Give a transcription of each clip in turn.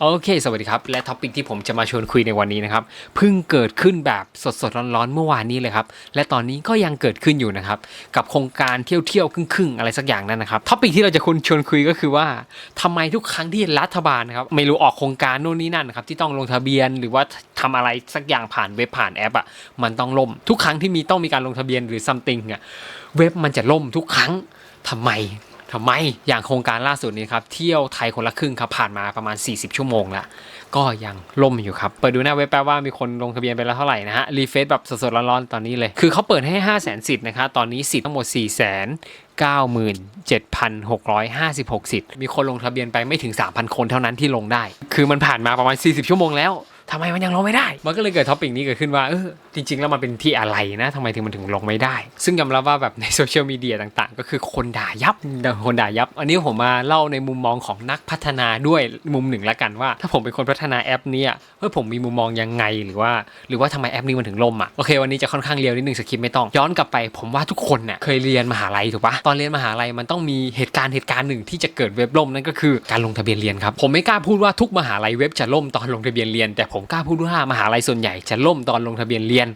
โอเค สวัสดีครับ และท็อปิกที่ผมจะมาชวนคุยในวันนี้นะครับเพิ่งเกิดขึ้นแบบสดๆร้อนๆเมื่อวานนี้เลยครับ และตอนนี้ก็ยังเกิดขึ้นอยู่นะครับ กับโครงการเที่ยวๆครึ่งๆ อะไรสักอย่างนั่นนะครับท็อปิกที่เราจะคุณชวนคุยก็คือว่าทำไมทุกครั้งที่รัฐบาลนะครับไม่รู้ออกโครงการโน่นนี่นั่นนะครับที่ต้องลงทะเบียนหรือว่าทำอะไรสักอย่างผ่านเว็บผ่านแอปอะมันต้องล่ม ทุกครั้งที่มีต้องมีการลงทะเบียนหรือ something อะเว็บมันจะล่มทุกครั้งทำไม ทำไมอย่างโครงการล่าสุดนี้ครับเที่ยวไทยคนละครึ่งครับผ่านมาประมาณ 40 ชั่วโมงแล้วก็ยังล่มอยู่ครับ เปิดดูหน้าเว็บแปลว่ามีคนลงทะเบียนไปแล้วเท่าไหร่นะฮะรีเฟซแบบสดๆร้อนๆตอนนี้เลย คือเขาเปิดให้ 5 0 0 0 0 0สิทธิ์นะครับตอนนี้สิทธิ์ทั้งหมด4 9 97,656 สิทธิ์ มีคนลงทะเบียนไปไม่ถึง 3,000 คนเท่านั้นที่ลงได้ คือมันผ่านมาประมาณ 40 ชั่วโมงแล้ว ทำไมมันยังลงไม่ได้ มันก็เลยเกิดท็อปิกนี้เกิดขึ้นว่าเออจริง ๆ แล้วมันเป็นที่อะไรนะทำไมถึงมันถึงลงไม่ได้ ซึ่งยอมรับว่าแบบในโซเชียลมีเดียต่างๆ ก็คือคนด่ายับคนด่ายับ อันนี้ผมมาเล่าในมุมมองของนักพัฒนาด้วยมุมหนึ่งละกันว่า ถ้าผมเป็นคนพัฒนาแอปนี้เฮ้ยผมมีมุมมองยังไงหรือว่า หรือว่าทำไมแอปนี้มันถึงล่มอะโอเควันนี้จะค่อนข้างเรียวนิดนึงสคริปต์ไม่ต้องย้อนกลับไปผมว่าทุกคนเนี่ยเคยเรียนมหาลัยถูกปะตอนเรียนมหาลัยมันต้องมีเหตุการณ์เหตุการณ์หนึ่งที่จะเกิดเว็บล่มนั่นก็คือการลงทะเบียนเรียนครับผมไม่กล้าพูดว่าทุกมหาลัยเว็บจะล่มตอนลงทะเบียนเรียนแต่ผมกล้าพูดว่ามหาลัยส่วนใหญ่จะล่มตอนลงทะเบียนเรียน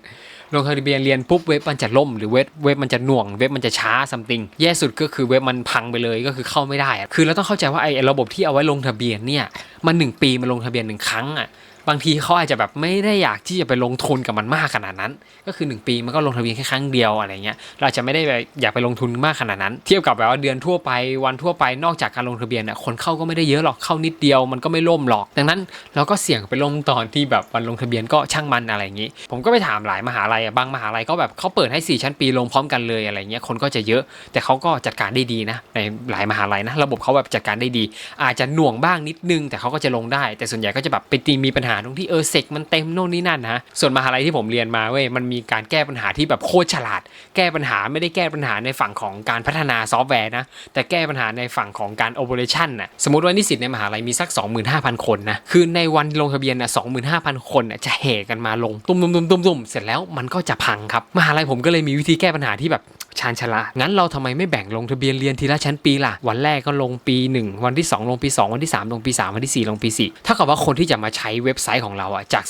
ลงทะเบียนเรียนปุ๊บเว็บมันจะล่มหรือเว็บเว็บมันจะหน่วงเว็บมันจะช้าซัมติงแย่สุดก็คือเว็บมันพังไปเลยก็คือเข้าไม่ได้ คือเราต้องเข้าใจว่าไอ้ระบบที่เอาไว้ลงทะเบียนเนี่ยมันหนึ่งปีมันลงทะเบียนหนึ่งครั้งอะ บางทีเขาอาจจะแบบไม่ได้อยากที่จะไปลงทุนกับมันมากขนาดนั้น ก็คือ 1 ปีมันก็ลงทะเบียนแค่ครั้งเดียวอะไรเงี้ยเราจะไม่ได้แบบอยากไปลงทุนมากขนาดนั้น เทียบกับแบบว่าเดือนทั่วไปวันทั่วไปนอกจากการลงทะเบียนน่ะคนเข้าก็ไม่ได้เยอะหรอกเข้านิดเดียวมันก็ไม่ล่มหรอก ดังนั้นเราก็เสี่ยงไปลงตอนที่แบบวันลงทะเบียนก็ช่างมันอะไรอย่างนี้ ผมก็ไปถามหลายมหาลัยบางมหาลัยก็แบบเขาเปิดให้ 4 ชั้นปีลงพร้อมกันเลยอะไรเงี้ยคนก็จะเยอะ แต่เขาก็จัดการได้ดีนะในหลายมหาลัยนะระบบเขาแบบจัดการได้ดี อาจจะหน่วงบ้างนิดนึง แต่เขาก็จะลงได้ แต่ส่วนใหญ่ก็จะแบบไปตีมีปัญหาตรงที่เออเซกมันเต็มโน่นนี่นั่นนะส่วนมหาลัยที่ผมเรียนมาเว้ยมันมีการแก้ปัญหาที่แบบโคตรฉลาด แก้ปัญหาไม่ได้แก้ปัญหาในฝั่งของการพัฒนาซอฟต์แวร์นะแต่แก้ปัญหาในฝั่งของการโอเปอเรชั่นน่ะสมมติว่านิสิตในมหาลัยมีสัก 25,000 คนนะคือในวันลงทะเบียนน่ะ25,000 คนน่ะจะแห่กันมาลงตุ้มตุ้มตุ้มตุ้มตุ้มเสร็จแล้วมันก็จะพังครับมหาลัยผมก็เลยมีวิธีแก้ปัญหาที่แบบ ชาญฉลาดงั้นเราทำไมไม่แบ่งลงทะเบียนเรียนทีละชั้นปีล่ะ วันแรกก็ลงปี 1 วันที่ 2 ลงปี 2 วันที่ 3 ลงปี 3 วันที่ 4 ลงปี 4 ถ้ากับว่าคนที่จะมาใช้เว็บไซต์ของเราอะจาก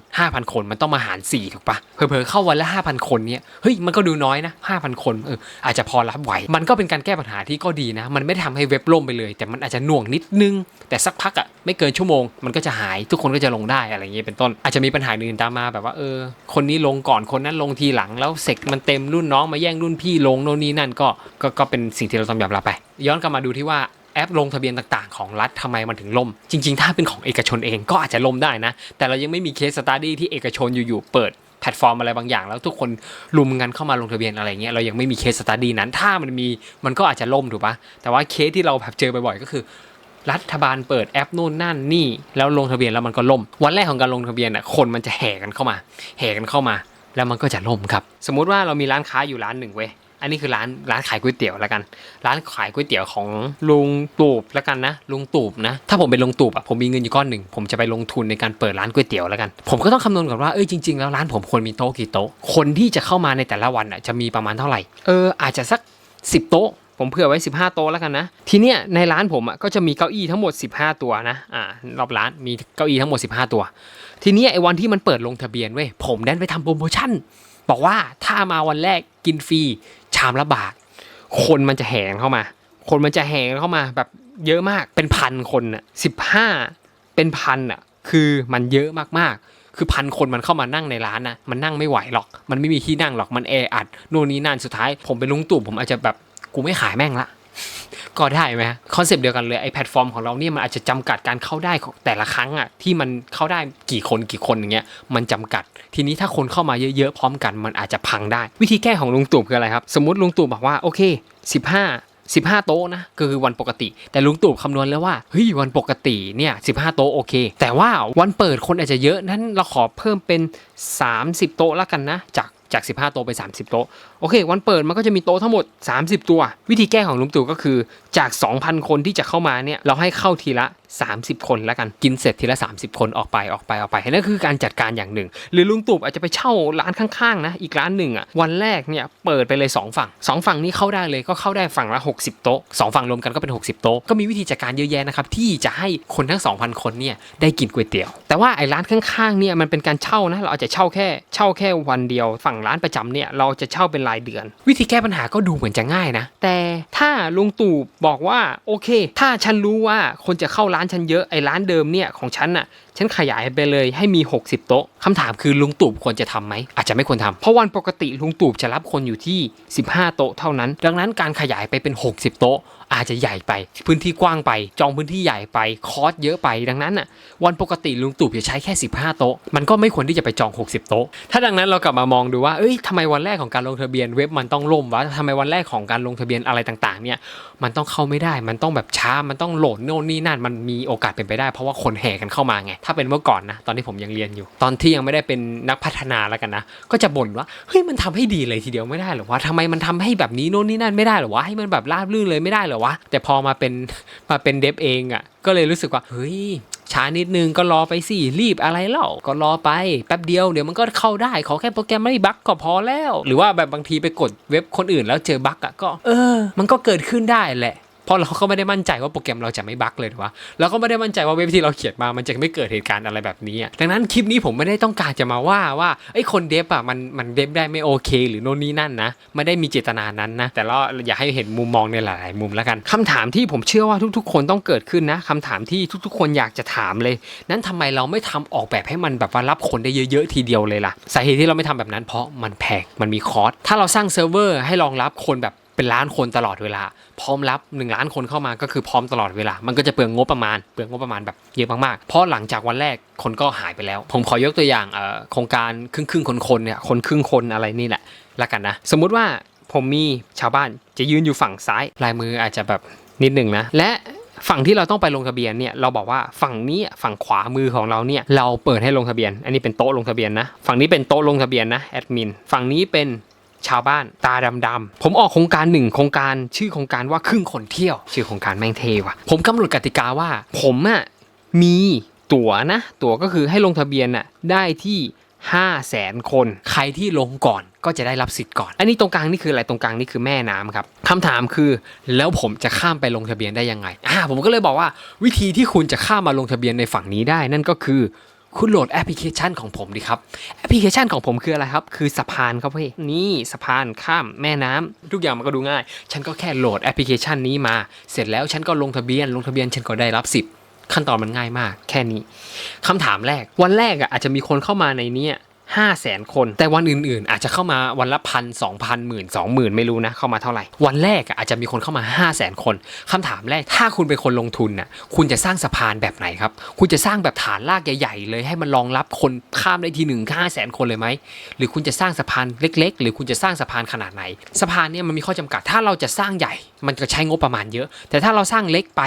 25,000 คนมันต้องมาหาร 4 ถูกปะเผลอๆเข้าวันละ 5,000 คนเนี่ยเฮ้ยมันก็ดูน้อยนะ 5,000 คนเอออาจจะพอรับไหว มันก็เป็นการแก้ปัญหาที่ก็ดีนะ มันไม่ได้ทำให้เว็บล่มไปเลย แต่มันอาจจะหน่วงนิดนึง แต่สักพักอะไม่เกินชั่วโมง มันก็จะหายทุกคนก็จะลงได้อะไรเงี้ยเป็นต้น อาจจะมีปัญหาอื่นตามมาแบบว่าเออคนนี้ลงก่อนคนนั้นลงทีหลังแล้วเสกมันเต็มรุ่นน้องมาแย่งรุ่นพี่ลงโน่นนี่นั่นก็ก็ก็เป็นสิ่งที่เราต้องยอมรับไป ย้อนกลับมาดูที่ว่าแอปลงทะเบียนต่างๆ ของรัฐทำไมมันถึงล่ม จริง ๆ ถ้าเป็นของเอกชนเองก็อาจจะล่มได้นะ แต่เรายังไม่มีเคสสตาร์ดี้ที่เอกชนอยู่ๆเปิดแพลตฟอร์มอะไรบางอย่าง แล้วทุกคนรุมกันเข้ามาลงทะเบียนอะไรเงี้ยเรายังไม่มีเคสสตาร์ดี้นั้น ถ้ามันมีมันก็อาจจะล่มถูกปะแต่ว่าเคสที่เราแบบเจอบ่อยๆก็คือ รัฐบาลเปิดแอปนู่นนั่นนี่ แล้วลงทะเบียนแล้วมันก็ล่ม วันแรกของการลงทะเบียนน่ะคนมันจะแห่กันเข้ามา แห่กันเข้ามา แล้วมันก็จะล่มครับ สมมุติว่าเรามีร้านค้าอยู่ร้านหนึ่งเว้ย อันนี้คือร้านร้านขายก๋วยเตี๋ยวแล้วกัน ร้านขายก๋วยเตี๋ยวของลุงตูบแล้วกันนะลุงตูบนะ ถ้าผมเป็นลุงตูบอะผมมีเงินอยู่ก้อนหนึ่งผมจะไปลงทุนในการเปิดร้านก๋วยเตี๋ยวแล้วกัน ผมก็ต้องคำนวณก่อนว่าเอ้ยจริงๆแล้วร้านผมควรมีโต๊ะกี่โต๊ะคนที่จะเข้ามาในแต่ละวันอะจะมีประมาณเท่าไหร่เอออาจจะสัก 10 โต๊ะผมเผื่อไว้ 15 โต๊ะแล้วกันนะ ทีเนี้ยในร้านผมอะก็จะมีเก้าอี้ทั้งหมด 15 ตัวนะ อ่ารอบร้านมีเก้าอี้ทั้งหมด 15 ตัว ทีเนี้ยไอ้วันที่มันเปิดลงทะเบียนเว้ยผมดันไปทำโปรโมชั่น บอกว่าถ้ามาวันแรกกินฟรี ชามละบาท คนมันจะแหงเข้ามา คนมันจะแหงเข้ามาแบบเยอะมากเป็นพันคนอะสิบห้าเป็นพันอะคือมันเยอะมากๆ คือพันคนมันเข้ามานั่งในร้านนะมันนั่งไม่ไหวหรอก มันไม่มีที่นั่งหรอกมันแออัดโน่นนี่นั่นสุดท้าย ผมเป็นลุงตู่ผมอาจจะแบบกูไม่ขายแม่งละ ก็ได้ไหมคอนเซปต์เดียวกันเลยไอแพลตฟอร์มของเราเนี่ยมันอาจจะจำกัดการเข้าได้ของแต่ละครั้งอะที่มันเข้าได้กี่คนกี่คนอย่างเงี้ยมันจำกัด ทีนี้ถ้าคนเข้ามาเยอะๆพร้อมกันมันอาจจะพังได้ วิธีแก้ของลุงตู่คืออะไรครับ สมมติลุงตู่บอกว่าโอเค 15 15 โต๊ะนะก็คือวันปกติ แต่ลุงตู่คำนวณแล้วว่าเฮ้ยวันปกติเนี่ย15 โต๊ะโอเค แต่ว่าวันเปิดคนอาจจะเยอะนั้นเราขอเพิ่มเป็น 30 โต๊ะแล้วกันนะ จาก จาก 15 โต๊ะไป 30 โต๊ะ โอเค วันเปิดมันก็จะมีโต๊ะทั้งหมด 30 ตัว วิธีแก้ของลุงตู่ก็คือจาก 2,000 คนที่จะเข้ามาเนี่ยเราให้เข้าทีละ 30 คนแล้วกันกินเสร็จทีละ 30 คนออกไปออกไปออกไปนั่นคือการจัดการอย่างหนึ่ง หรือลุงตู่อาจจะไปเช่าร้านข้างๆนะอีกร้านหนึ่งอะวันแรกเนี่ยเปิดไปเลย 2 ฝั่ง 2 ฝั่งนี้เข้าได้เลยก็เข้าได้ฝั่งละ 60 โต๊ะสองฝั่งรวมกันก็เป็น 60 โต๊ะก็มีวิธีจัดการเยอะแยะนะครับที่จะให้คนทั้ง 2,000 คนเนี่ยได้กินก๋วยเตี๋ยว แต่ว่าไอ้ร้านข้างๆเนี่ยมันเป็นการเช่านะเราอาจจะเช่าแค่เช่าแค่วันเดียว ฝั่งร้านประจำเนี่ยเราจะเช่าเป็นรายเดือน วิธีแก้ปัญหาก็ดูเหมือนจะง่ายนะ แต่ถ้าลุงตู่บอกว่าโอเค ถ้าฉันรู้ว่าคนจะเข้าร้านฉันเยอะไอ้ร้านเดิมเนี่ยของฉันน่ะ ฉันขยายไปเลยให้มี 60 โต๊ะคำถามคือลุงตู่ควรจะทำไหมอาจจะไม่ควรทำเพราะวันปกติลุงตู่จะรับคนอยู่ที่ 15 โต๊ะเท่านั้น ดังนั้นการขยายไปเป็น 60 โต๊ะ อาจจะใหญ่ไป พื้นที่กว้างไป จองพื้นที่ใหญ่ไปคอสเยอะไปดังนั้นน่ะวันปกติลุงตู่จะใช้แค่ 15 โต๊ะ มันก็ไม่ควรที่จะไปจอง 60 โต๊ะ ถ้าดังนั้นเรากลับมามองดูว่าเอ้ยทำไมวันแรกของการลงทะเบียนเว็บมันต้องล่มวะทำไมวันแรกของการลงทะเบียนอะไรต่างๆเนี่ยมันต้องเข้าไม่ได้มันต้องแบบช้ามันต้องโหลดโน่นนี่นั่นมันมีโอกาสเป็นไปได้ เพราะว่าคนแห่กันเข้ามาไงถ้าเป็นเมื่อก่อนนะตอนที่ผมยังเรียนอยู่ ตอนที่ยังไม่ได้เป็นนักพัฒนาแล้วกันนะ ก็จะบ่นว่าเฮ้ยมันทำให้ดีเลยทีเดียวไม่ได้หรอวะทำไมมันทำให้แบบนี้โน่นนี่นั่นไม่ได้หรอวะให้มันแบบราบรื่นเลยไม่ได้หรอวะแต่พอมาเป็นมาเป็นเดฟเองอะก็เลยรู้สึกว่าเฮ้ยช้านิดนึงก็รอไปสิรีบอะไรเล่าก็รอไปแป๊บเดียวเดี๋ยวมันก็เข้าได้ขอแค่โปรแกรมไม่บั๊กก็พอแล้ว หรือว่าแบบบางทีไปกดเว็บคนอื่นแล้วเจอบั๊กอะก็ เออ มันก็เกิดขึ้นได้แหละ เพราะเราก็ไม่ได้มั่นใจว่าโปรแกรมเราจะไม่บั๊กเลยถูกปะเราก็ไม่ได้มั่นใจว่าเว็บที่เราเขียนมามันจะไม่เกิดเหตุการณ์อะไรแบบนี้อะดังนั้นคลิปนี้ผมไม่ได้ต้องการจะมาว่าว่าไอ้คนเดฟอะมันมันเดฟได้ไม่โอเค หรือโน่นนี่นั่นนะไม่ได้มีเจตนานั้นนะแต่เราอยากให้เห็นมุมมองในหลายๆมุมแล้วกันคำถามที่ผมเชื่อว่าทุกๆ คนต้องเกิดขึ้นนะคำถามที่ทุกๆ คนอยากจะถามเลย นั้นทำไมเราไม่ทำออกแบบให้มันแบบว่ารับคนได้เยอะๆทีเดียวเลยล่ะสาเหตุที่เราไม่ทำแบบนั้น เพราะมันแพงมันมีคอสถ้าเราสร้างเซิร์ฟเวอร์ให้รองรับคนแบบ เป็นล้านคนตลอดเวลา พร้อมรับ 1 ล้านคนเข้ามาก็คือพร้อมตลอดเวลา มันก็จะเปลืองงบประมาณ เปลืองงบประมาณแบบเยอะมากๆ เพราะหลังจากวันแรกคนก็หายไปแล้ว ผมขอยกตัวอย่างโครงการครึ่งครึ่งคนคนๆเนี่ยคนครึ่งคนอะไรนี่แหละละกันนะ สมมุติว่าผมมีชาวบ้านจะยืนอยู่ฝั่งซ้ายลายมืออาจจะแบบนิดหนึ่งนะ และฝั่งที่เราต้องไปลงทะเบียนเนี่ยเราบอกว่าฝั่งนี้ฝั่งขวามือของเราเนี่ยเราเปิดให้ลงทะเบียน อันนี้เป็นโต๊ะลงทะเบียนนะ ฝั่งนี้เป็นโต๊ะลงทะเบียนนะแอดมินฝั่งนี้เป็น ชาวบ้านตาดำๆผมออกโครงการหนึ่งโครงการชื่อโครงการว่าครึ่งคนเที่ยว ชื่อโครงการแม่งเทว่ะ ผมกำหนดกติกาว่า ผมอะมีตั๋วนะ ตั๋วก็คือให้ลงทะเบียนน่ะได้ที่5 0 0แสนคน ใครที่ลงก่อนก็จะได้รับสิทธิ์ก่อน อันนี้ตรงกลางนี่คืออะไรตรงกลางนี่คือแม่น้ำครับคำถามคือแล้วผมจะข้ามไปลงทะเบียนได้ยังไงอ่าผมก็เลยบอกว่าวิธีที่คุณจะข้ามมาลงทะเบียนในฝั่งนี้ได้ นั่นก็คือ คุณโหลดแอปพลิเคชันของผมดิครับ แอปพลิเคชันของผมคืออะไรครับ คือสะพานครับเพ่นี่สะพานข้ามแม่น้ำทุกอย่างมันก็ดูง่าย ฉันก็แค่โหลดแอปพลิเคชันนี้มา เสร็จแล้วฉันก็ลงทะเบียน ลงทะเบียนฉันก็ได้รับสิทธิ์ขั้นตอนมันง่ายมาก แค่นี้คำถามแรก วันแรกอะอาจจะมีคนเข้ามาในเนี้ ห้าแสนคน แต่วันอื่นๆ อาจจะเข้ามาวันละพันสองพันหมื่นสองหมื่นไม่รู้นะ เข้ามาเท่าไหร่ วันแรกอาจจะมีคนเข้ามา 5 0 0แสนคนคำถามแรก ถ้าคุณเป็นคนลงทุนน่ะคุณจะสร้างสะพานแบบไหนครับ คุณจะสร้างแบบฐานรากใหญ่ๆ เลยให้มันรองรับคนข้ามได้ทีหนึ่งห้าแสนคนเลยไหม หรือคุณจะสร้างสะพานเล็ก ๆ หรือคุณจะสร้างสะพานขนาดไหน สะพานเนี่ยมันมีข้อจำกัด ถ้าเราจะสร้างใหญ่ มันจะใช้งบประมาณเยอะ แต่ถ้าเราสร้างเล็กไป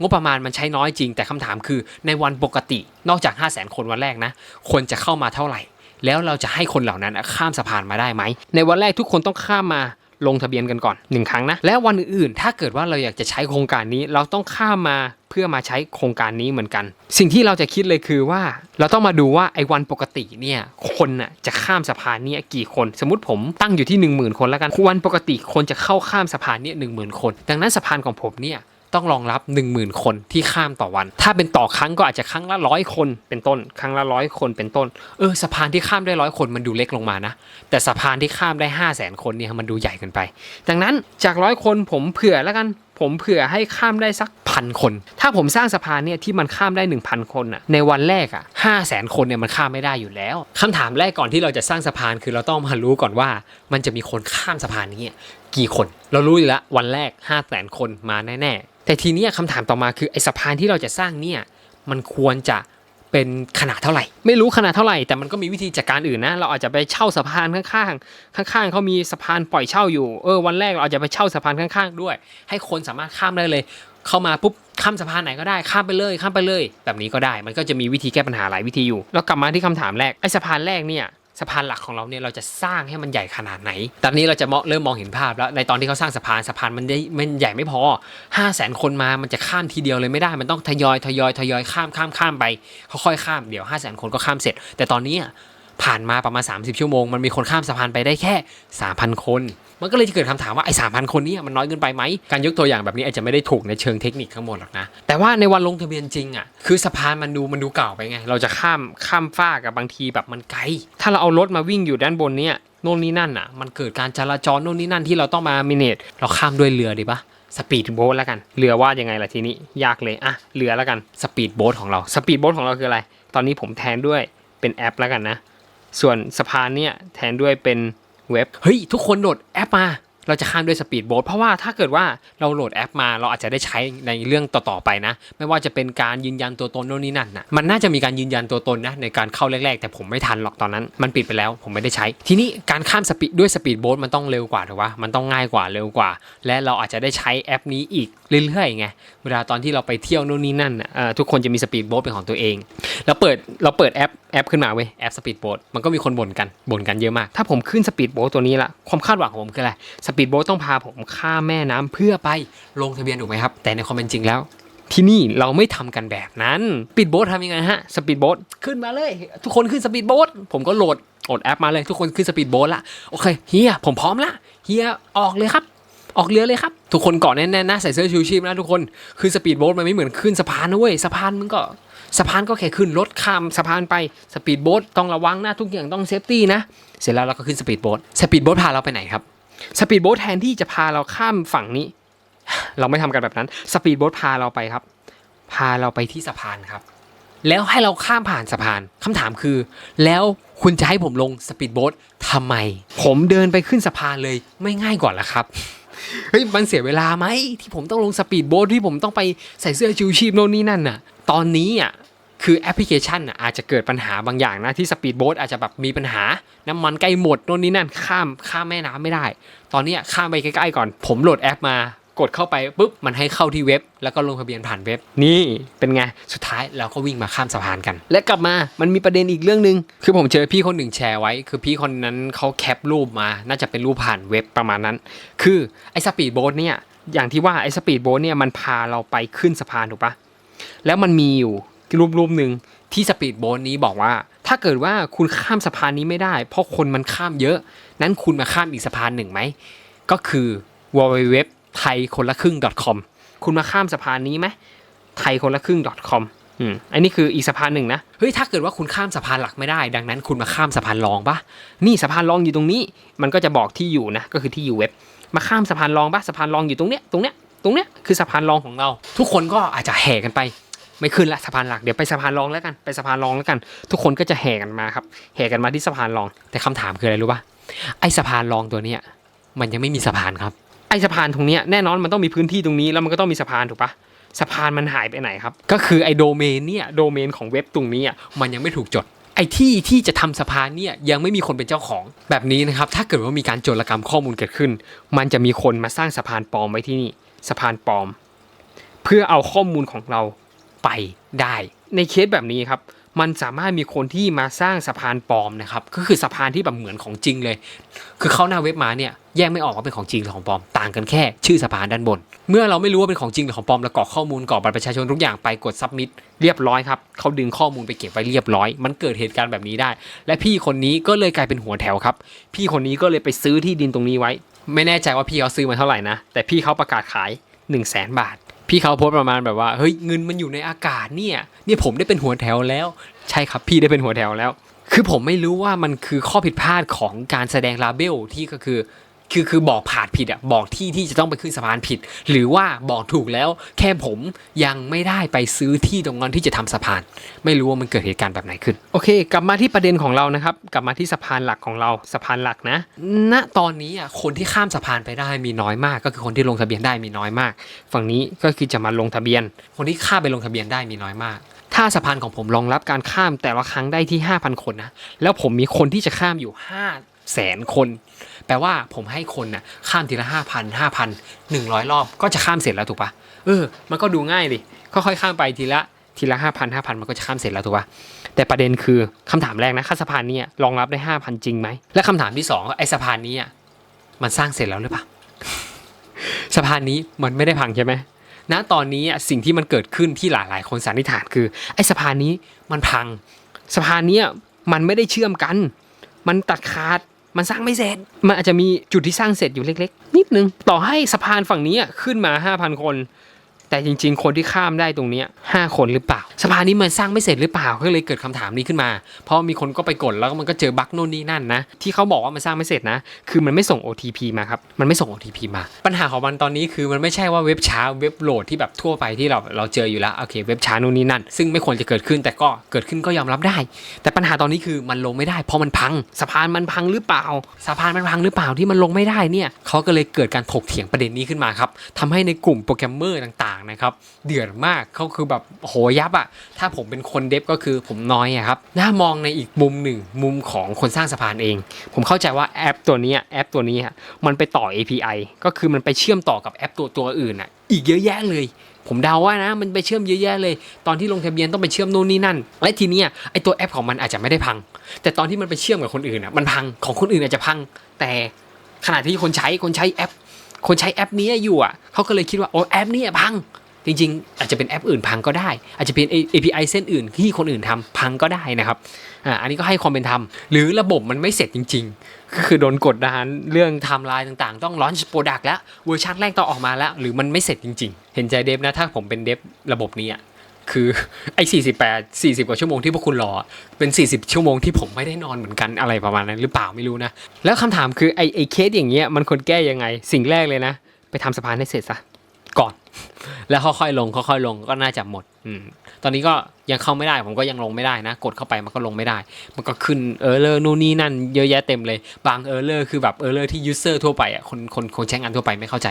งบประมาณมันใช้น้อยจริง แต่คำถามคือในวันปกตินอกจาก 5 0 0แสนคนวันแรกนะคนจะเข้ามาเท่าไหร่ แล้วเราจะให้คนเหล่านั้นข้ามสะพานมาได้ไหม ในวันแรกทุกคนต้องข้ามมาลงทะเบียนกันก่อนหนึ่งครั้งนะ และวันอื่นๆ ถ้าเกิดว่าเราอยากจะใช้โครงการนี้ เราต้องข้ามมาเพื่อมาใช้โครงการนี้เหมือนกัน สิ่งที่เราจะคิดเลยคือว่า เราต้องมาดูว่าไอ้วันปกติเนี่ยคนน่ะจะข้ามสะพานเนี้กี่คน สมมติผมตั้งอยู่ที่ 1 0,000 คนแล้วกันวันปกติคนจะเข้าข้ามสะพานเนี่ยหนึ่งหมื่นคน ดังนั้นสะพานของผมเนี่ย ต้องรองรับ 10,000 คนที่ข้ามต่อวัน ถ้าเป็นต่อครั้งก็อาจจะครั้งละร้อยคนเป็นต้น ครั้งละร้อยคนเป็นต้น เออสะพานที่ข้ามได้ร้อยคนมันดูเล็กลงมานะ แต่สะพานที่ข้ามได้ 5 0 0 0 0 0 คนเนี่ยมันดูใหญ่เกินไป ดังนั้นจากร้อยคนผมเผื่อแล้วกันผมเผื่อให้ข้ามได้สักพันคน ถ้าผมสร้างสะพานเนี่ยที่มันข้ามได้ 1,000 คนอะในวันแรกอะห้าแสนคนเนี่ยมันข้ามไม่ได้อยู่แล้วคำถามแรกก่อนที่เราจะสร้างสะพานคือเราต้องมารู้ก่อนว่า มันจะมีคนข้ามสะพานนี้กี่คน เรารู้อยู่แล้ววันแรก5 0 0แสนคนมาแน่ๆ แต่ทีนี้คำถามต่อมาคือไอ้สะพานที่เราจะสร้างเนี่ยมันควรจะเป็นขนาดเท่าไหร่ ไม่รู้ขนาดเท่าไหร่แต่มันก็มีวิธีจัดการอื่นนะ เราอาจจะไปเช่าสะพานข้างๆ ข้างๆเขามีสะพานปล่อยเช่าอยู่เออวันแรกเราอาจจะไปเช่าสะพานข้างๆ ด้วย ให้คนสามารถข้ามได้เลย เข้ามาปุ๊บข้ามสะพานไหนก็ได้ข้ามไปเลยข้ามไปเลย แบบนี้ก็ได้ มันก็จะมีวิธีแก้ปัญหาหลายวิธีอยู่ แล้วกลับมาที่คำถามแรกไอ้สะพานแรกเนี่ย สะพานหลักของเราเนี่ยเราจะสร้างให้มันใหญ่ขนาดไหน ตอนนี้เราจะเริ่มมองเห็นภาพแล้ว ในตอนที่เขาสร้างสะพานสะพานมันได้มันใหญ่ไม่พอ 5 0 0แสนคนมามันจะข้ามทีเดียวเลยไม่ได้ มันต้องทยอยทยอยทยอยข้ามข้ามข้ามไปค่อยๆข้ามเดี๋ยว 5 0 0แสนคนก็ข้ามเสร็จ แต่ตอนนี้ผ่านมาประมาณ 30 ชั่วโมง มันมีคนข้ามสะพานไปได้แค่ 3,000 คน มันก็เลยจะเกิดคำถามว่าไอ้สามพันคนนี้มันน้อยเกินไปไหมการยกตัวอย่างแบบนี้อาจจะไม่ได้ถูกในเชิงเทคนิคทั้งหมดหรอกนะแต่ว่าในวันลงทะเบียนจริงอะคือสะพานมันดูมันดูเก่าไปไง เราจะข้ามข้ามฟากกับบางทีแบบมันไกล ถ้าเราเอารถมาวิ่งอยู่ด้านบนเนี้ยโน่นนี่นั่นอะมันเกิดการจราจรโน่นนี่นั่นที่เราต้องมามิเนตเราข้ามด้วยเรือดีปะสปีดโบ๊ทแล้วกันเรือว่ายังไงล่ะทีนี้ยากเลยอะเรือแล้วกันสปีดโบ๊ทของเราสปีดโบ๊ทของเราคืออะไร ตอนนี้ผมแทนด้วยเป็นแอปแล้วกันนะ ส่วนสะพานเนี่ยแทนด้วยเป็น เว็บ เฮ้ย ทุกคนโหลดแอปมา เราจะข้ามด้วยสปีดโบ๊ทเพราะว่าถ้าเกิดว่าเราโหลดแอปมาเราอาจจะได้ใช้ในเรื่องต่อๆไปนะ ไม่ว่าจะเป็นการยืนยันตัวตนโน่นนี่นั่นนะมันน่าจะมีการยืนยันตัวตนนะในการเข้าแรกๆ แต่ผมไม่ทันหรอกตอนนั้น มันปิดไปแล้วผมไม่ได้ใช้ ทีนี้การข้ามสปีดด้วยสปีดโบ๊ทมันต้องเร็วกว่าถูกปะมันต้องง่ายกว่าเร็วกว่า และเราอาจจะได้ใช้แอปนี้อีกเรื่อยๆไงเวลาตอนที่เราไปเที่ยวโน่นนี่นั่นน่ะทุกคนจะมีสปีดโบ๊ทเป็นของตัวเองแล้วเปิดเราเปิดแอปแอปขึ้นมาเว้ยแอปสปีดโบ๊ทมันก็มีคนบ่นกันบ่นกันเยอะมาก ถ้าผมขึ้นสปีดโบ๊ทตัวนี้ละความคาดหวังของผมคืออะไรสปีดโบ๊ทต้องพาผมข้ามแม่น้ำเพื่อไปลงทะเบียนถูกไหมครับ แต่ในความเป็นจริงแล้วที่นี่เราไม่ทำกันแบบนั้นสปีดโบ๊ททำยังไงฮะสปีดโบ๊ทขึ้นมาเลย ทุกคนขึ้นสปีดโบ๊ทผมก็โหลดโหลดแอปมาเลย ทุกคนขึ้นสปีดโบ๊ทละโอเคเฮียผมพร้อมละเฮียออกเลยครับ ออกเรือเลยครับ ทุกคนเกาะแน่นๆนะใส่เสื้อชูชีพนะทุกคนคือสปีดโบ๊ทมันไม่เหมือนขึ้นสะพานนะเว้ยสะพานมันก็สะพานก็แค่ขึ้นรถข้ามสะพานไปสปีดโบ๊ทต้องระวังนะทุกอย่างต้องเซฟตี้นะเสร็จแล้วเราก็ขึ้นสปีดโบ๊ทสปีดโบ๊ทพาเราไปไหนครับสปีดโบ๊ทแทนที่จะพาเราข้ามฝั่งนี้ เราไม่ทำกันแบบนั้นสปีดโบ๊ทพาเราไปครับ พาเราไปที่สะพานครับ แล้วให้เราข้ามผ่านสะพานคำถามคือ แล้วคุณจะให้ผมลงสปีดโบ๊ททำไม ผมเดินไปขึ้นสะพานเลยไม่ง่ายกว่าละครับ เฮ้ยมันเสียเวลาไหมที่ผมต้องลงสปีดโบ๊ทที่ผมต้องไปใส่เสื้อชูชีพโน่นนี่นั่นน่ะ ตอนนี้อะคือแอปพลิเคชันน่ะอาจจะเกิดปัญหาบางอย่างนะที่สปีดโบ๊ทอาจจะแบบมีปัญหา น้ำมันใกล้หมดโน่นนี่นั่นข้ามข้ามแม่น้ำไม่ได้ ตอนนี้ข้ามไปใกล้ๆก่อน ผมโหลดแอปมา กดเข้าไปปุ๊บมันให้เข้าที่เว็บ แล้วก็ลงทะเบียนผ่านเว็บ นี่เป็นไงสุดท้ายเราก็วิ่งมาข้ามสะพานกัน และกลับมามันมีประเด็นอีกเรื่องหนึ่งคือผมเจอพี่คนหนึ่งแชร์ไว้ คือพี่คนนั้นเขาแคปรูปมา น่าจะเป็นรูปผ่านเว็บประมาณนั้น คือไอ้สปีดโบ๊ทเนี่ยอย่างที่ว่าไอ้สปีดโบ๊ทเนี่ยมันพาเราไปขึ้นสะพานถูกปะแล้วมันมีอยู่รูปรูปหนึ่งที่สปีดโบ๊ทนี้บอกว่า ถ้าเกิดว่าคุณข้ามสะพานนี้ไม่ได้ เพราะคนมันข้ามเยอะ นั้นคุณมาข้ามอีกสะพานหนึ่งไหมก็คือ www ไทยคนละครึ่ง .com คุณมาข้ามสะพานนี้ไหมไทยคนละครึ่ง .com อืมอันนี้คืออีกสะพานหนึ่งนะ เฮ้ย ถ้าเกิดว่าคุณข้ามสะพานหลักไม่ได้ ดังนั้นคุณมาข้ามสะพานรองปะนี่สะพานรองอยู่ตรงนี้ มันก็จะบอกที่อยู่นะ ก็คือที่อยู่เว็บ มาข้ามสะพานรองปะสะพานรองอยู่ตรงเนี้ย ตรงเนี้ย ตรงเนี้ย คือสะพานรองของเรา ทุกคนก็อาจจะแห่กันไป ไม่ขึ้นละสะพานหลัก เดี๋ยวไปสะพานรองแล้วกัน ไปสะพานรองแล้วกัน ทุกคนก็จะแห่กันมาครับ แห่กันมาที่สะพานรอง แต่คำถามคืออะไรรู้ปะไอสะพานรองตัวเนี้ย มันยังไม่มีสะพานครับ ไอสะพานตรงเนี้ยแน่นอนมันต้องมีพื้นที่ตรงนี้แล้วมันก็ต้องมีสะพานถูกปะสะพานมันหายไปไหนครับ ก็คือไอโดเมนเนี่ยโดเมนของเว็บตรงนี้อะมันยังไม่ถูกจด ไอที่ที่จะทำสะพานเนี่ยยังไม่มีคนเป็นเจ้าของแบบนี้นะครับถ้าเกิดว่ามีการโจรกรรมข้อมูลเกิดขึ้น มันจะมีคนมาสร้างสะพานปลอมไว้ที่นี่สะพานปลอม เพื่อเอาข้อมูลของเราไปได้ ในเคสแบบนี้ครับ มันสามารถมีคนที่มาสร้างสะพานปลอมนะครับ ก็คือสะพานที่แบบเหมือนของจริงเลย คือเข้าหน้าเว็บมาเนี่ยแยกไม่ออกว่าเป็นของจริงหรือของปลอม ต่างกันแค่ชื่อสะพานด้านบน เมื่อเราไม่รู้ว่าเป็นของจริงหรือของปลอมเรากรอกข้อมูลกรอกบัตรประชาชนทุกอย่างไปกด submit เรียบร้อยครับเขาดึงข้อมูลไปเก็บไว้เรียบร้อย มันเกิดเหตุการณ์แบบนี้ได้ และพี่คนนี้ก็เลยกลายเป็นหัวแถวครับ พี่คนนี้ก็เลยไปซื้อที่ดินตรงนี้ไว้ ไม่แน่ใจว่าพี่เขาซื้อมาเท่าไหร่นะแต่พี่เขาประกาศขาย 1 0 0 0 0แสนบาท พี่เขาโพสประมาณแบบว่าเฮ้ยเงินมันอยู่ในอากาศเนี่ยเนี่ยผมได้เป็นหัวแถวแล้ว ใช่ครับพี่ได้เป็นหัวแถวแล้ว คือผมไม่รู้ว่ามันคือข้อผิดพลาดของการแสดงลาเบลที่ก็คือ คือคือบอกผ่านผิดอะบอกที่ที่จะต้องไปขึ้นสะพานผิด หรือว่าบอกถูกแล้วแค่ผมยังไม่ได้ไปซื้อที่ตรงนั้นที่จะทำสะพาน ไม่รู้ว่ามันเกิดเหตุการณ์แบบไหนขึ้น โอเค กลับมาที่ประเด็นของเรานะครับ กลับมาที่สะพานหลักของเราสะพานหลักนะ ณตอนนี้อะคนที่ข้ามสะพานไปได้มีน้อยมาก ก็คือคนที่ลงทะเบียนได้มีน้อยมาก ฝั่งนี้ก็คือจะมาลงทะเบียน คนที่ข้ามไปลงทะเบียนได้มีน้อยมากถ้าสะพานของผมรองรับการข้ามแต่ละครั้งได้ที่ 5,000 คนนะ แล้วผมมีคนที่จะข้ามอยู่5แสนคน แปลว่าผมให้คนน่ะข้ามทีละ5,000 5,000 100รอบก็จะข้ามเสร็จแล้วถูกปะเออ มันก็ดูง่ายดิค่อยๆข้ามไปทีละทีละห้าพันห้าพันมันก็จะข้ามเสร็จแล้วถูกปะแต่ประเด็นคือคำถามแรกนะค่าสะพานนี้รองรับได้ห้าพันจริงไหมและคำถามที่สองไอ้สะพานนี้มันสร้างเสร็จแล้วหรือเปล่าสะพานนี้มันไม่ได้พังใช่ไหมณตอนนี้สิ่งที่มันเกิดขึ้นที่หลายๆ คนสันนิษฐานคือ ไอ้สะพานนี้มันพัง สะพานนี้มันไม่ได้เชื่อมกัน มันตัดขาด มันสร้างไม่เสร็จ มันอาจจะมีจุดที่สร้างเสร็จอยู่เล็ก ๆ นิดนึง ต่อให้สะพานฝั่งนี้อะขึ้นมา 5,000 คน แต่จริง ๆ คนที่ข้ามได้ตรงนี้ยห้าคนหรือเปล่า สะพานนี้มันสร้างไม่เสร็จหรือเปล่าก็เลยเกิดคำถามนี้ขึ้นมา เพราะมีคนก็ไปกดแล้วมันก็เจอบั๊กโน่นนี่นั่นนะที่เขาบอกว่ามันสร้างไม่เสร็จนะ คือมันไม่ส่ง OTP มาครับมันไม่ส่ง OTP มา ปัญหาของมันตอนนี้คือมันไม่ใช่ว่าเว็บช้าเว็บโหลดที่แบบทั่วไปที่เราเราเจออยู่แล้วโอเคเว็บช้าโน่นนี่นั่น ซึ่งไม่ควรจะเกิดขึ้นแต่ก็เกิดขึ้นก็ยอมรับได้ แต่ปัญหาตอนนี้คือมันลงไม่ได้เพราะมันพังสะพานมันพังหรือเปล่าสะพานมันพังหรือเปล่าที่มันลงไม่ได้เนี่ยเขาก็เลยเกิดการถกเถียงประเด็นนี้ขึ้นมาครับทำให้ในกลุ่มโปรแกรมเมอร์ต่างๆนะครับ เดือดมากเขาคือแบบโหยับอะถ้าผมเป็นคนเดฟก็คือผมน้อยอะครับน่ามองในอีกมุมหนึ่งมุมของคนสร้างสะพานเอง ผมเข้าใจว่าแอปตัวนี้แอปตัวนี้ฮะมันไปต่อ API ก็คือมันไปเชื่อมต่อกับแอปตัวตัวอื่นอะอีกเยอะแยะเลยผมเดาว่านะมันไปเชื่อมเยอะแยะเลย ตอนที่ลงทะเบียนต้องไปเชื่อมนู่นนี่นั่น และทีนี้ไอตัวแอปของมันอาจจะไม่ได้พัง แต่ตอนที่มันไปเชื่อมกับคนอื่นอะมันพังของคนอื่นอาจจะพัง แต่ ขณะที่คนใช้คนใช้แอป คนใช้แอปนี้อยู่อะเขาก็เลยคิดว่าโอ้แอปนี้พัง จริง ๆ อาจจะเป็นแอปอื่นพังก็ได้ อาจจะเป็น API เส้นอื่นที่คนอื่นทำพังก็ได้นะครับอ่าอันนี้ก็ให้ความเป็นธรรมหรือระบบมันไม่เสร็จจริง ๆ ก็คือโดนกดดันเรื่องไทม์ไลน์ต่างๆ ต้อง launch product แล้วเวอร์ชันแรกต้องออกมาแล้ว หรือมันไม่เสร็จจริง ๆ เห็นใจเดฟนะถ้าผมเป็นเดฟระบบนี้อะ คือไอ้48 40กว่าชั่วโมงที่พวกคุณรอ เป็น40ชั่วโมงที่ผมไม่ได้นอนเหมือนกันอะไรประมาณนั้นหรือเปล่าไม่รู้นะ แล้วคำถามคือไอ้ไอ้เคสอย่างเงี้ยมันควรแก้ยังไง สิ่งแรกเลยนะ ไปทำสะพานให้เสร็จซะก่อน แล้วค่อยๆลงค่อยๆลงก็น่าจะหมดอืมตอนนี้ก็ยังเข้าไม่ได้ผมก็ยังลงไม่ได้นะ กดเข้าไปมันก็ลงไม่ได้ มันก็ขึ้นเออร์เลอร์นู่นนี่นั่นเยอะแยะเต็มเลย บางเออร์เลอร์คือแบบเออร์เลอร์ที่ยูเซอร์ทั่วไปอะคนคนคนใช้งานทั่วไปไม่เข้าใจ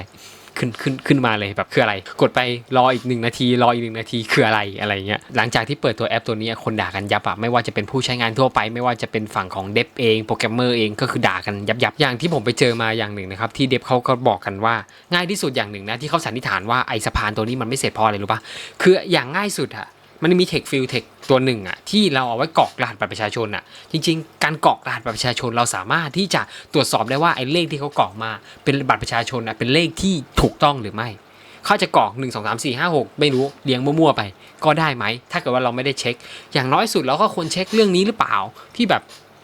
ขึ้นขึ้นขึ้นมาเลยแบบคืออะไร กดไปรออีกหนึ่งนาทีรออีกหนึ่งนาทีคืออะไรอะไรเงี้ยหลังจากที่เปิดตัวแอปตัวนี้คนด่ากันยับอะไม่ว่าจะเป็นผู้ใช้งานทั่วไป ไม่ว่าจะเป็นฝั่งของเดฟเองโปรแกรมเมอร์เองก็คือด่ากันยับยับอย่างที่ผมไปเจอมาอย่างหนึ่งนะครับที่เดฟเขาก็บอกกันว่าง่ายที่สุดอย่างหนึ่งนะที่เขาสันนิษฐานว่าไอสะพานตัวนี้มันไม่เสร็จพอะไรรู้ปะคืออย่างง่ายสุดอะ มันมีเทคฟิลเทคตัวหนึ่งอะที่เราเอาไว้กรอกรหัสบัตรประชาชนอะจริง ๆ การกรอกรหัสบัตรประชาชนเราสามารถที่จะตรวจสอบได้ว่าไอ้เลขที่เขากรอกมา เป็นบัตรประชาชนอะเป็นเลขที่ถูกต้องหรือไม่เขาจะกรอก 1 2 3 4 5 6 ไม่รู้เลี้ยงมั่วๆไป ก็ได้ไหม ถ้าเกิดว่าเราไม่ได้เช็ค อย่างน้อยสุดเราก็ควรเช็คเรื่องนี้หรือเปล่าที่แบบ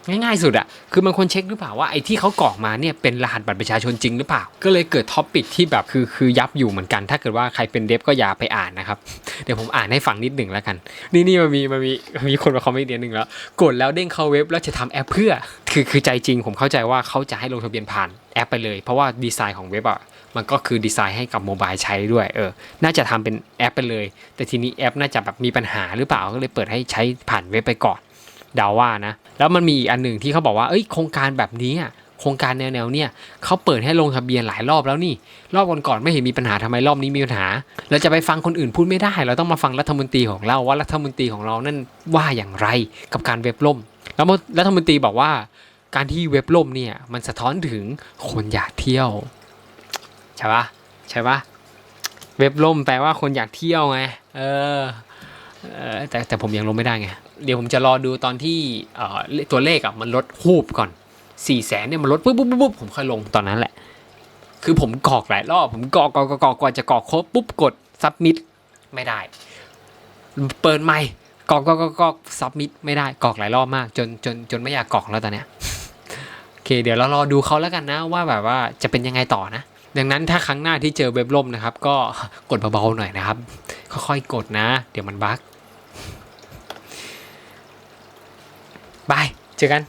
ง่ายๆสุดอะคือมันควรเช็คหรือเปล่าว่าไอ้ที่เขากรอกมาเนี่ยเป็นรหัสบัตรประชาชนจริงหรือเปล่า ก็เลยเกิดท็อปปิกที่แบบคือคือยับอยู่เหมือนกัน ถ้าเกิดว่าใครเป็นเดฟก็อย่าไปอ่านนะครับ เดี๋ยวผมอ่านให้ฟังนิดหนึ่งแล้วกัน นี่นี่มันมีมันมีมีคนมาคอมเมนต์เดียวหนึ่งแล้ว กดแล้วเด้งเข้าเว็บแล้วจะทำแอปเพื่อ คือคือใจจริงผมเข้าใจว่าเขาจะให้ลงทะเบียนผ่านแอปไปเลย เพราะว่าดีไซน์ของเว็บอะมันก็คือดีไซน์ให้กับโมบายใช้ด้วย เออ น่าจะทำเป็นแอปไปเลย แต่ทีนี้แอปน่าจะแบบมีปัญหาหรือเปล่า ก็เลยเปิดให้ใช้ผ่านเว็บไปก่อน เดาว่านะ แล้วมันมีอีกอันหนึ่งที่เขาบอกว่าเอ้ยโครงการแบบนี้โครงการแนวๆเนี่ยเขาเปิดให้ลงทะเบียนหลายรอบแล้วนี่ รอบก่อนๆไม่เห็นมีปัญหาทำไมรอบนี้มีปัญหาเราจะไปฟังคนอื่นพูดไม่ได้ เราต้องมาฟังรัฐมนตรีของเราว่ารัฐมนตรีของเรานั่นว่าอย่างไรกับการเว็บล่ม แล้วรัฐมนตรีบอกว่า การที่เว็บล่มเนี่ยมันสะท้อนถึงคนอยากเที่ยวใช่ปะใช่ปะเว็บล่มแปลว่าคนอยากเที่ยวไงเออ แต่แต่ผมยังลงไม่ได้ไง เดี๋ยวผมจะรอดูตอนที่ตัวเลขอะมันลดฮูบก่อนสี่แสนเนี่ยมันลดปุ๊บปุ๊บปุ๊บผมค่อยลงตอนนั้นแหละ คือผมกรอกหลายรอบผมกรอกกรอกกรอกกรอกกว่าจะกรอกครบปุ๊บกดซับมิดไม่ได้ เปิดใหม่กรอกกรอกกรอกซับมิดไม่ได้กรอกหลายรอบมาก จนจนจนไม่อยากกรอกแล้วตอนเนี้ยโอเค เดี๋ยวเรารอดูเขาแล้วกันนะว่าแบบว่าจะเป็นยังไงต่อนะดังนั้นถ้าครั้งหน้าที่เจอเว็บล่มนะครับ ก็กดเบาๆหน่อยนะครับ ค่อยๆกดนะ เดี๋ยวมันบั๊ก บายเจอกัน